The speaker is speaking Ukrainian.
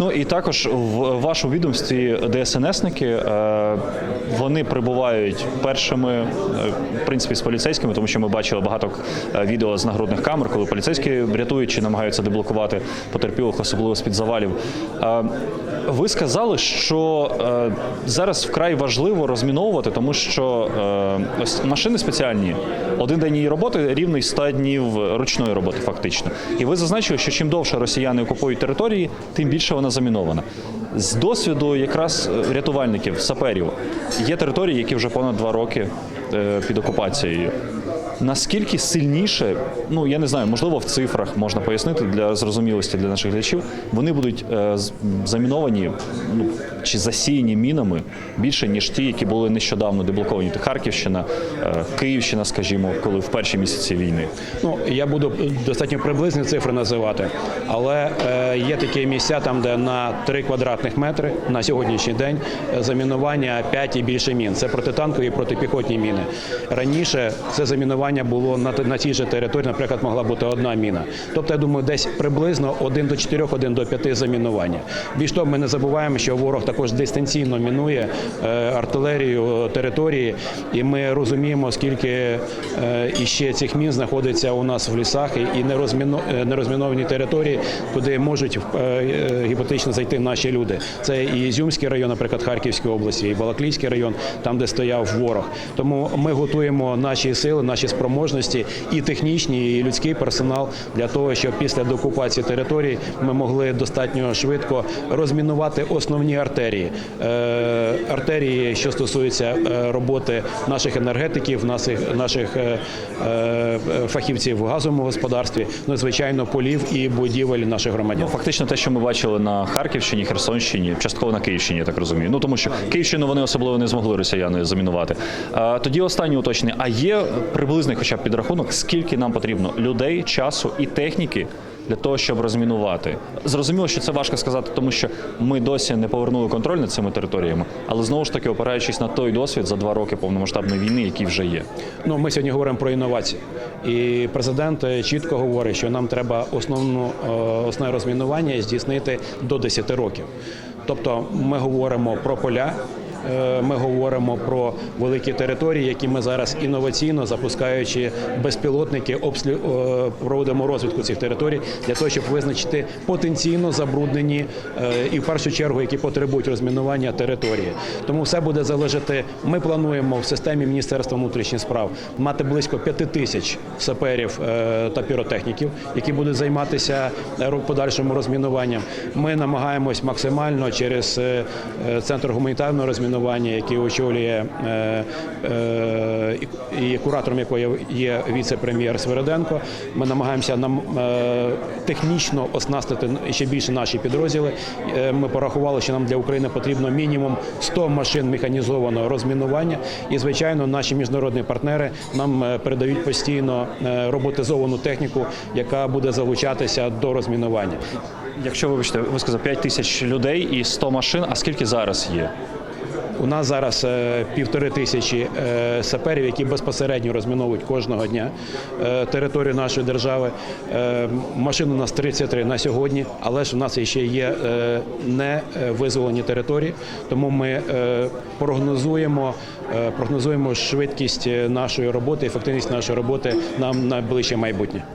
Ну і також в вашому відомстві ДСНСники е, вони прибувають першими, е, в принципі, з поліцейськими, тому що ми бачили багато е, відео з нагрудних камер, коли поліцейські рятують чи намагаються деблокувати потерпілих, особливо з під завалів. Ви сказали, що зараз вкрай важливо розміновувати, тому що ось машини спеціальні, один день її роботи рівний 100 днів ручної роботи, фактично. І ви зазначили, що чим довше росіяни окупують території, тим більше вона замінована. З досвіду якраз е, рятувальників, саперів, є території, які вже понад два роки е, під окупацією. Наскільки сильніше, ну я не знаю, можливо, в цифрах можна пояснити для зрозумілості для наших глядачів, вони будуть е, заміновані ну, чи засіяні мінами більше, ніж ті, які були нещодавно деблоковані. Це Харківщина, е, Київщина, скажімо, коли в перші місяці війни. Ну я буду достатньо приблизні цифри називати, але е, є такі місця, там де на 3 квадратних метри на сьогоднішній день замінування 5 і більше мін. Це протитанкові і протипіхотні міни. Раніше це замінування було на, на цій же території, наприклад, могла бути одна міна. Тобто, я думаю, десь приблизно 1 до 4, 1 до 5 замінування. Більш того, ми не забуваємо, що ворог також дистанційно мінує е, артилерію території, і ми розуміємо, скільки е, іще цих мін знаходиться у нас в лісах і е, нерозміновані території, куди можуть гіпотетично зайти наші люди. Це і Ізюмський район, наприклад, Харківської області, і Балаклійський район, там, де стояв ворог. Тому ми готуємо наші сили, наші спроможності і технічні, і людський персонал для того, щоб після деокупації територій ми могли достатньо швидко розмінувати основні артерії. Е, артерії, що стосуються е, роботи наших енергетиків, наших, наших е, фахівців в газовому господарстві, ну звичайно, полів і будівель наших громадян. Ну, фактично те, що ми бачили на Харківщині, Херсонщині, частково на Київщині, я так розумію. Ну тому що Київщину вони особливо не змогли росіяни замінувати. Тоді останнє уточнення. А є приблизний, хоча б підрахунок, скільки нам потрібно людей, часу і техніки. Для того щоб розмінувати, зрозуміло, що це важко сказати, тому що ми досі не повернули контроль над цими територіями, але знову ж таки опираючись на той досвід за два роки повномасштабної війни, який вже є. Ну, ми сьогодні говоримо про інновації, і президент е, чітко говорить, що нам треба основну е, основне розмінування здійснити до 10 років. Тобто, ми говоримо про поля. Е, Ми говоримо про великі території, які ми зараз інноваційно запускаючи безпілотники, обслі... е, проводимо розвідку цих територій для того, щоб визначити потенційно забруднені е, і в першу чергу, які потребують розмінування території. Тому все буде залежати. Ми плануємо в системі Міністерства внутрішніх справ мати близько п'яти тисяч саперів та піротехніків, які будуть займатися подальшим розмінуванням. Ми намагаємось максимально через центр гуманітарного розмінування, який очолює е, е, і куратором якого є- віце-прем'єр Свириденко. Ми намагаємося нам е, технічно оснастити ще більше наші підрозділи. Ми порахували, що нам для України потрібно мінімум 100 машин механізованого розмінування. І, звичайно, наші міжнародні партнери нам передають постійно роботизовану техніку, яка буде залучатися до розмінування. Якщо вибачте, ви сказали 5 тисяч людей і 100 машин. А скільки зараз є? У нас зараз е, півтори тисячі е, саперів, які безпосередньо розміновують кожного дня е, територію нашої держави. Машин у нас 33 на сьогодні, але ж у нас ще є не визволені території, тому ми прогнозуємо, прогнозуємо швидкість нашої роботи, ефективність нашої роботи на найближче майбутнє.